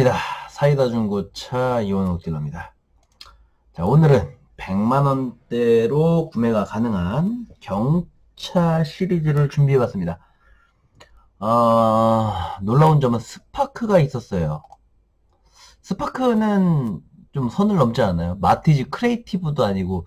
반갑습니다. 사이다 중고차 이원옥 딜러입니다. 자, 오늘은 100만원대로 구매가 가능한 경차 시리즈를 준비해 봤습니다. 어, 놀라운 점은 스파크가 있었어요. 스파크는 좀 선을 넘지 않아요. 마티즈 크리에이티브도 아니고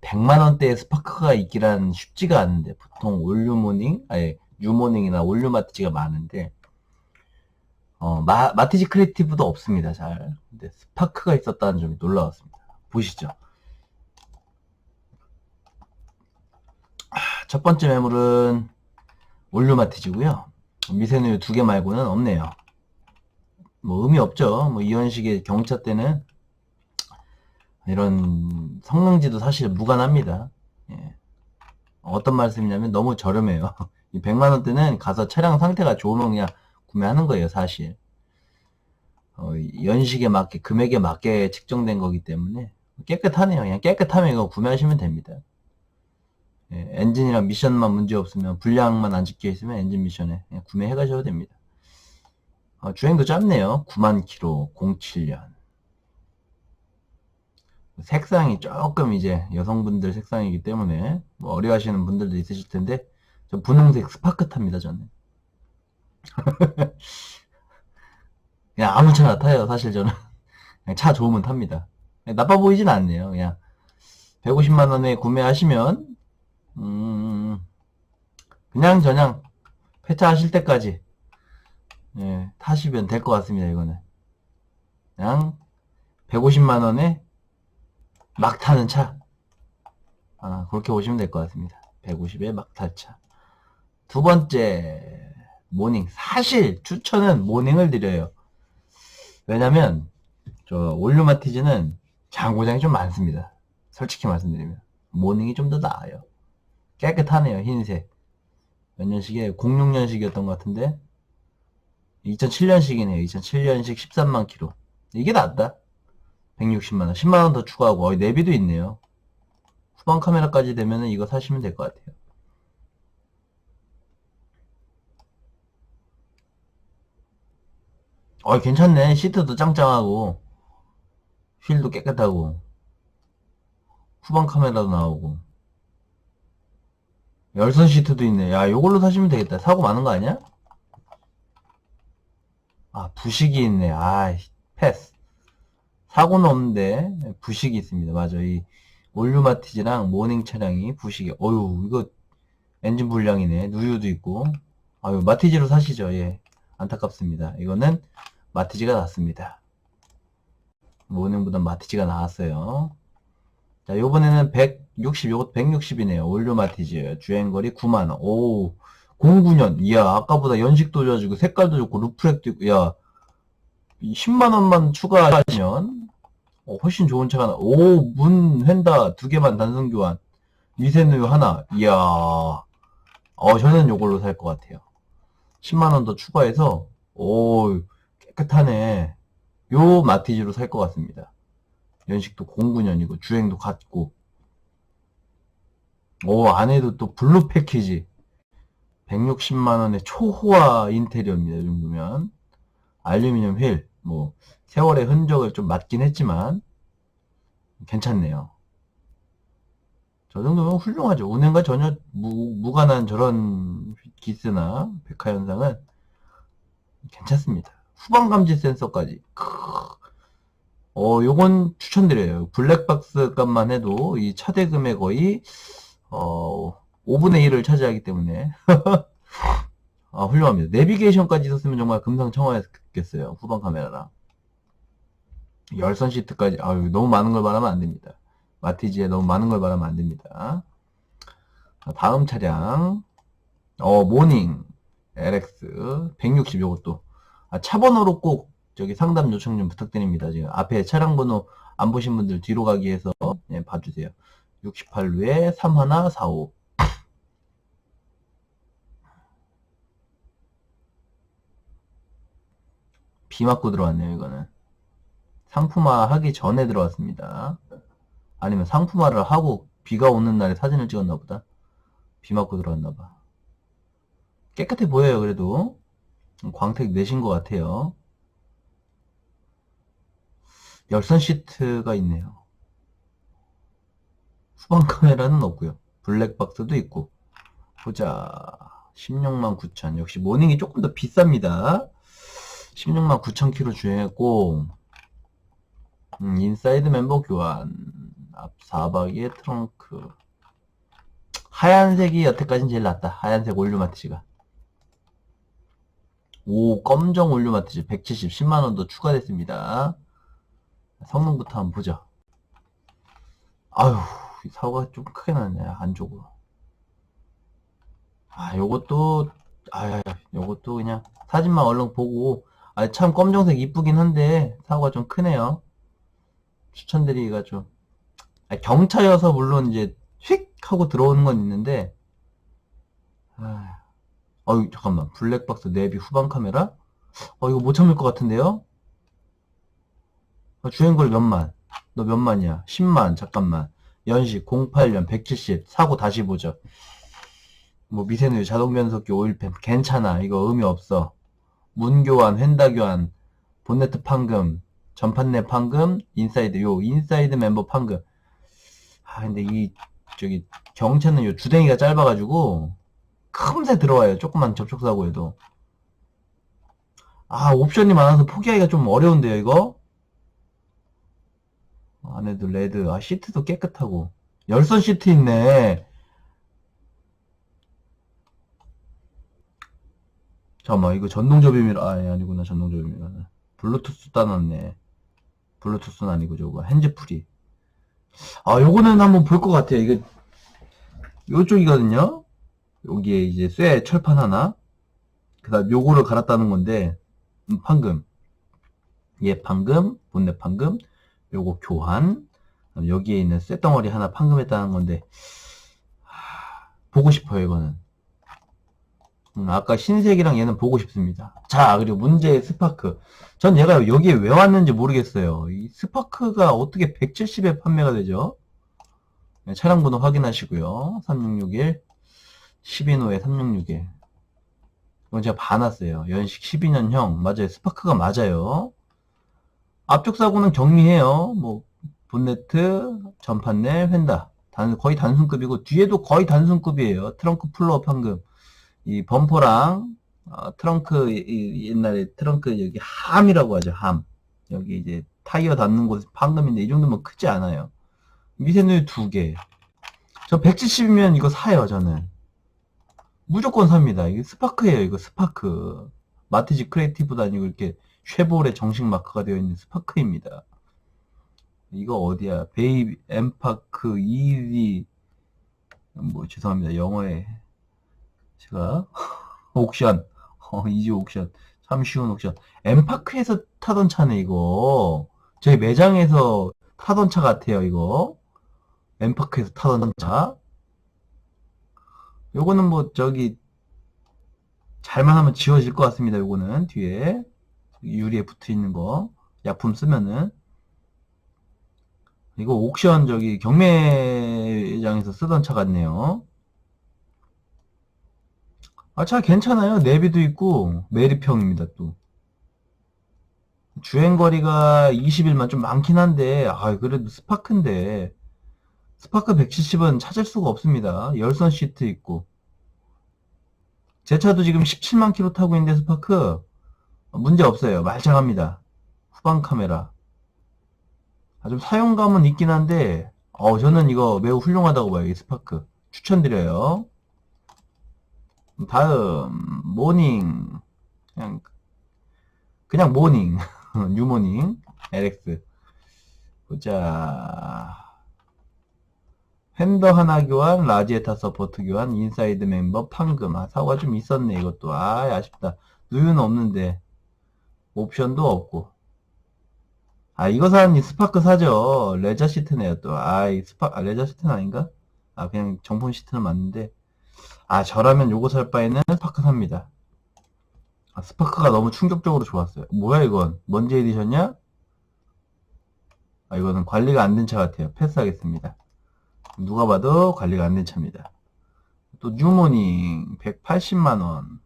100만원대의 스파크가 있기란 쉽지가 않은데 보통 올류모닝, 아니 뉴모닝이나 올류마티즈가 많은데 어, 마, 마티즈 크리에이티브도 없습니다, 잘. 근데 스파크가 있었다는 점이 놀라웠습니다. 보시죠. 아, 첫 번째 매물은 올류 마티즈고요. 미세누유 두 개 말고는 없네요. 뭐 의미 없죠. 뭐 이런 식의 경차 때는 이런 성능지도 사실 무관합니다. 예. 어떤 말씀이냐면 너무 저렴해요. 이 100만원대는 가서 차량 상태가 좋으면 그냥 구매하는 거예요, 사실. 어, 연식에 맞게, 금액에 맞게 측정된 거기 때문에 깨끗하네요. 그냥 깨끗하면 이거 구매하시면 됩니다. 예, 엔진이랑 미션만 문제 없으면 불량만 안 찍혀 있으면 엔진 미션에 구매해 가셔도 됩니다. 어, 주행도 짧네요. 9만 킬로 07년. 색상이 조금 이제 여성분들 색상이기 때문에 뭐 어려워하시는 분들도 있으실 텐데 저 분홍색 스파크 탑니다 저는. 그냥 아무 차나 타요, 사실 저는. 차 좋으면 탑니다. 나빠 보이진 않네요, 그냥. 150만원에 구매하시면, 음, 그냥 저냥 폐차하실 때까지, 예, 타시면 될 것 같습니다, 이거는. 그냥, 150만원에 막 타는 차. 아, 그렇게 보시면 될 것 같습니다. 150에 막 탈 차. 두 번째, 모닝. 사실 추천은 모닝을 드려요. 왜냐면 저 올류마티즈는 장고장이 좀 많습니다. 솔직히 말씀드리면 모닝이 좀 더 나아요. 깨끗하네요. 흰색. 몇 년식에 06년식이었던 것 같은데 2007년식이네요. 2007년식 13만 킬로. 이게 낫다. 160만원. 10만원 더 추가하고 어, 내비도 있네요. 후방 카메라까지 되면은 이거 사시면 될 것 같아요. 어, 괜찮네. 시트도 짱짱하고, 휠도 깨끗하고, 후방 카메라도 나오고, 열선 시트도 있네. 야, 요걸로 사시면 되겠다. 사고 많은 거 아니야? 아, 부식이 있네. 아, 패스. 사고는 없는데, 부식이 있습니다. 맞아. 이, 올류마티즈랑 모닝 차량이 부식이, 어유 이거, 엔진 불량이네. 누유도 있고. 아유, 마티즈로 사시죠. 예. 안타깝습니다. 이거는 마티즈가 낫습니다. 모닝보다 마티즈가 나왔어요. 자, 요번에는 160, 요것 160이네요. 올류 마티즈. 주행거리 9만원. 오, 09년. 이야, 아까보다 연식도 좋아지고, 색깔도 좋고, 루프렉도 있고, 야, 10만원만 추가하시면, 어, 훨씬 좋은 차가 나. 오, 문, 휀다 두 개만 단순 교환. 미세누유 하나. 이야, 어, 저는 요걸로 살 것 같아요. 10만원 더 추가해서, 오, 깨끗하네. 요 마티즈로 살 것 같습니다. 연식도 09년이고 주행도 같고 오 안에도 또 블루 패키지 160만원의 초호화 인테리어입니다. 이 정도면 알루미늄 휠, 뭐 세월의 흔적을 좀 맞긴 했지만 괜찮네요. 저 정도면 훌륭하죠. 운행과 전혀 무, 무관한 저런 기스나 백화 현상은 괜찮습니다. 후방 감지 센서까지. 어, 요건 추천드려요. 블랙박스 값만 해도 이 차대 금의 거의, 어, 5분의 1을 차지하기 때문에. 아, 훌륭합니다. 내비게이션까지 있었으면 정말 금상첨화했겠어요. 후방 카메라랑. 열선 시트까지, 아유, 너무 많은 걸 바라면 안 됩니다. 마티즈에 너무 많은 걸 바라면 안 됩니다. 다음 차량, 어, 모닝, LX, 160 요것도. 아, 차 번호로 꼭 저기 상담 요청 좀 부탁드립니다. 지금 앞에 차량 번호 안 보신 분들 뒤로 가기 위해서 네, 봐주세요. 68루에 3145. 비 맞고 들어왔네요, 이거는. 상품화 하기 전에 들어왔습니다. 아니면 상품화를 하고 비가 오는 날에 사진을 찍었나 보다. 비 맞고 들어왔나 봐. 깨끗해 보여요, 그래도. 광택 내신 것 같아요. 열선 시트가 있네요. 후방 카메라는 없고요. 블랙박스도 있고. 보자. 16만 9천. 역시 모닝이 조금 더 비쌉니다. 16만 9천 킬로 주행했고, 음, 인사이드 멤버 교환. 앞 4박의 트렁크. 하얀색이 여태까지는 제일 낫다. 하얀색 올류마티지가. 오, 검정 올류마티지 170, 10만원 더 추가됐습니다. 성능부터 한번 보죠. 이 사고가 좀 크게 났네, 안쪽으로. 아, 요것도, 아, 요것도 그냥 사진만 얼른 보고, 아, 참 검정색 이쁘긴 한데, 사고가 좀 크네요. 추천드리기가 좀, 아, 경차여서 물론 이제, 휙! 하고 들어오는 건 있는데, 아, 어유 잠깐만. 블랙박스 내비 후방 카메라? 어, 이거 못 참을 것 같은데요? 어, 주행거리 몇만? 너 몇만이야? 10만, 잠깐만. 연식 08년 170, 사고 다시 보죠. 뭐 미세누유 자동 변속기 오일팬 괜찮아. 이거 의미 없어. 문 교환, 휀다 교환, 본네트 판금, 전판내 판금, 인사이드 요 인사이드 멤버 판금. 아 근데 이 저기 경차는 요 주댕이가 짧아가지고 금세 들어와요. 조금만 접촉사고에도. 아 옵션이 많아서 포기하기가 좀 어려운데요 이거. 안에도 레드, 아 시트도 깨끗하고 열선 시트 있네. 잠깐만 이거 전동 접이미러 아 예, 아니구나 전동 접이미러 블루투스 따놨네 블루투스는 아니고 저거 핸즈프리 아 요거는 한번 볼 것 같아요 이게 요쪽이거든요 여기에 이제 쇠 철판 하나 그 다음 요거를 갈았다는 건데 음, 판금 얘 판금 본넷 판금 요거 교환 그다음 여기에 있는 쇠 덩어리 하나 판금했다는 건데 하, 보고 싶어요 이거는 음, 아까 흰색이랑 얘는 보고 싶습니다. 자, 그리고 문제의 스파크. 전 얘가 여기에 왜 왔는지 모르겠어요. 이 스파크가 어떻게 170에 판매가 되죠? 네, 차량 번호 확인하시고요. 3661, 12노에 3661. 이건 제가 봐놨어요. 연식 12년형. 맞아요. 스파크가 맞아요. 앞쪽 사고는 경미해요. 뭐, 본네트, 전판넬, 휀다. 단, 거의 단순급이고, 뒤에도 거의 단순급이에요. 트렁크 풀러업 황금. 이 범퍼랑 어, 트렁크 이- 이 옛날에 트렁크 여기 함이라고 하죠 함 여기 이제 타이어 닿는 곳 판금인데 이 정도면 크지 않아요 미세누유 두개 저 170이면 이거 사요 저는 무조건 삽니다. 이게 스파크예요 이거 스파크. 마티지 크리에이티브도 아니고 이렇게 쉐보레 정식 마크가 되어 있는 스파크입니다. 이거 어디야? 베이 엠파크 EV 뭐 죄송합니다. 영어에 제가 옥션. 어, 이지 옥션. 참 쉬운 옥션. 엠파크에서 타던 차네 이거. 저희 매장에서 타던 차 같아요 이거. 엠파크에서 타던 차 요거는 뭐 저기 잘만 하면 지워질 것 같습니다 요거는. 뒤에 유리에 붙어 있는 거. 약품 쓰면은. 이거 옥션 저기 경매장에서 쓰던 차 같네요. 아, 차 괜찮아요. 내비도 있고, 메리평입니다, 또. 주행거리가 20일만 좀 많긴 한데, 아, 그래도 스파크인데, 스파크 170은 찾을 수가 없습니다. 열선 시트 있고. 제 차도 지금 17만 킬로 타고 있는데, 스파크, 문제 없어요. 말짱합니다. 후방 카메라. 아, 좀 사용감은 있긴 한데, 어, 저는 이거 매우 훌륭하다고 봐요, 이 스파크. 추천드려요. 다음 모닝 그냥 그냥 모닝 뉴모닝 LX 보자 핸더 하나 교환 라지에타 서포트 교환 인사이드 멤버 판금 아 사고가 좀 있었네 이것도 아 아쉽다 누유는 없는데 옵션도 없고 아 이거 사니 스파크 사죠 레저 시트네요 또 아 이 스파 아, 레저 시트는 아닌가 아 그냥 정품 시트는 맞는데 아, 저라면 요거 살 바에는 스파크 삽니다. 아, 스파크가 너무 충격적으로 좋았어요. 뭐야, 이건? 먼지 에디션이야? 아, 이거는 관리가 안 된 차 같아요. 패스하겠습니다. 누가 봐도 관리가 안 된 차입니다. 또, 뉴모닝, 180만원.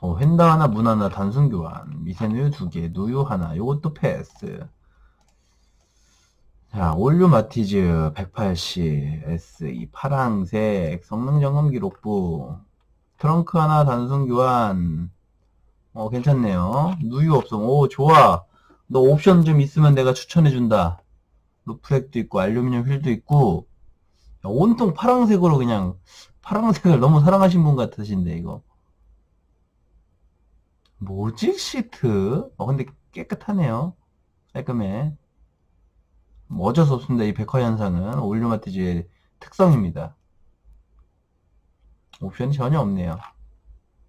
어, 휀다 하나, 문 하나, 단순 교환, 미세누유 두 개, 누유 하나, 요것도 패스. 자, 올류 마티즈 180, SE 파랑색, 성능 점검 기록부, 트렁크 하나, 단순 교환. 어, 괜찮네요. 누유 없음. 오, 좋아. 너 옵션 좀 있으면 내가 추천해준다. 루프렉도 있고, 알루미늄 휠도 있고, 야, 온통 파랑색으로 그냥, 파랑색을 너무 사랑하신 분 같으신데, 이거. 뭐지, 시트? 어, 근데 깨끗하네요. 깔끔해. 뭐 어쩔 수 없습니다. 이 백화 현상은 올류마티즈의 특성입니다. 옵션이 전혀 없네요.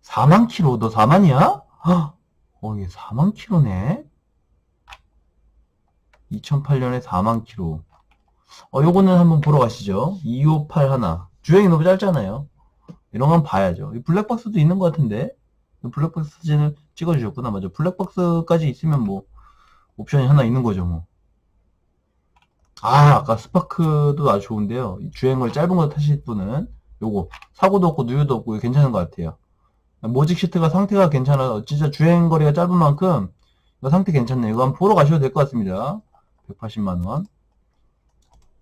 4만 킬로? 너 4만이야? 어, 이게 4만 킬로네? 2008년에 4만 킬로. 어, 요거는 한번 보러 가시죠. 258 하나. 주행이 너무 짧잖아요. 이런 건 봐야죠. 이 블랙박스도 있는 것 같은데? 블랙박스 사진을 찍어주셨구나. 맞아. 블랙박스까지 있으면 뭐, 옵션이 하나 있는 거죠, 뭐. 아, 아까 스파크도 아주 좋은데요. 이 주행거리 짧은 거 타실 분은 요거 사고도 없고 누유도 없고 괜찮은 것 같아요. 모직 시트가 상태가 괜찮아. 진짜 주행거리가 짧은 만큼 이거 상태 괜찮네요. 이거 한번 보러 가셔도 될 것 같습니다. 180만원.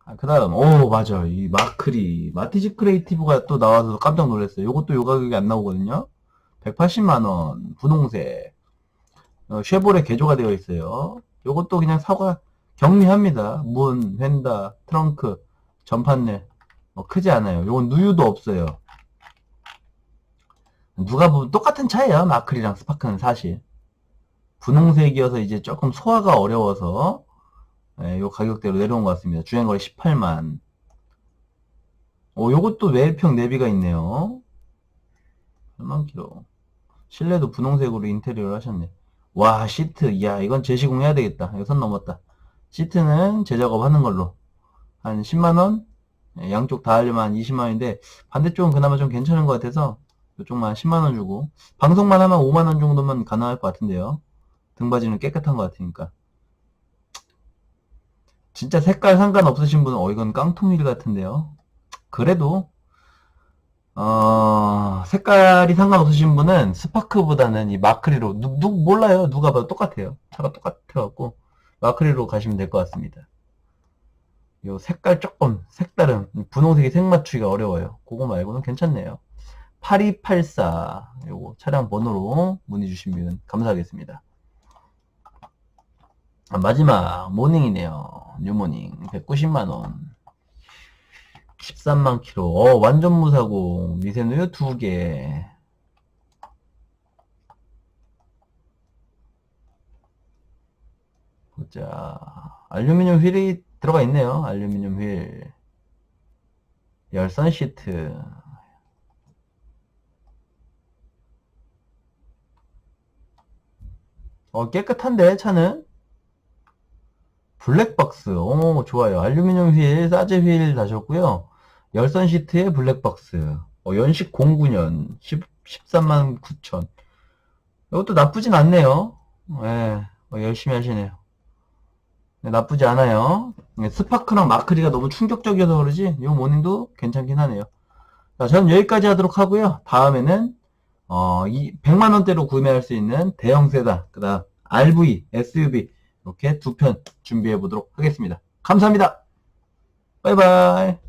아, 그 다음, 오, 맞아. 이 마크리. 마티즈 크리에이티브가 또 나와서 깜짝 놀랐어요. 요것도 요 가격이 안 나오거든요. 180만원. 분홍색. 어, 쉐보레 개조가 되어 있어요. 요것도 그냥 사과, 경미합니다. 문, 휀다, 트렁크, 전판넬. 뭐 크지 않아요. 요건 누유도 없어요. 누가 보면 똑같은 차예요. 마클이랑 스파크는 사실. 분홍색이어서 이제 조금 소화가 어려워서 예, 요 가격대로 내려온 것 같습니다. 주행거리 18만. 오, 요것도 외평 내비가 있네요. 8만 킬로. 실내도 분홍색으로 인테리어를 하셨네. 와, 시트. 야, 이건 재시공해야 되겠다. 이거 선 넘었다. 시트는 재작업 하는 걸로. 한 10만원? 예, 양쪽 다 하려면 한 20만원인데, 반대쪽은 그나마 좀 괜찮은 것 같아서, 이쪽만 10만원 주고, 방송만 하면 5만원 정도면 가능할 것 같은데요. 등받이는 깨끗한 것 같으니까. 진짜 색깔 상관없으신 분은, 어, 이건 깡통일 같은데요. 그래도, 어, 색깔이 상관없으신 분은 스파크보다는 이 마크리로, 누, 누, 몰라요. 누가 봐도 똑같아요. 차가 똑같아갖고, 마크리로 가시면 될 것 같습니다. 요 색깔 조금 색다른 분홍색이 색 맞추기가 어려워요. 그거 말고는 괜찮네요. 8284 요거 차량 번호로 문의 주시면 감사하겠습니다. 아, 마지막 모닝이네요. 뉴모닝 190만원 13만 킬로 어, 완전 무사고 미세누유 2개 보자 알루미늄 휠이 들어가 있네요. 알루미늄 휠. 열선 시트. 어, 깨끗한데, 차는? 블랙박스. 오, 좋아요. 알루미늄 휠, 사제 휠 다셨고요. 열선 시트에 블랙박스. 어, 연식 09년. 10, 13만 9천. 이것도 나쁘진 않네요. 예, 어, 열심히 하시네요. 네, 나쁘지 않아요. 네, 스파크랑 마크리가 너무 충격적이어서 그러지, 이 모닝도 괜찮긴 하네요. 자, 저는 여기까지 하도록 하고요. 다음에는, 어, 이 100만 원대로 구매할 수 있는 대형 세단, 그 다음, RV, SUV, 이렇게 두 편 준비해 보도록 하겠습니다. 감사합니다. 바이바이.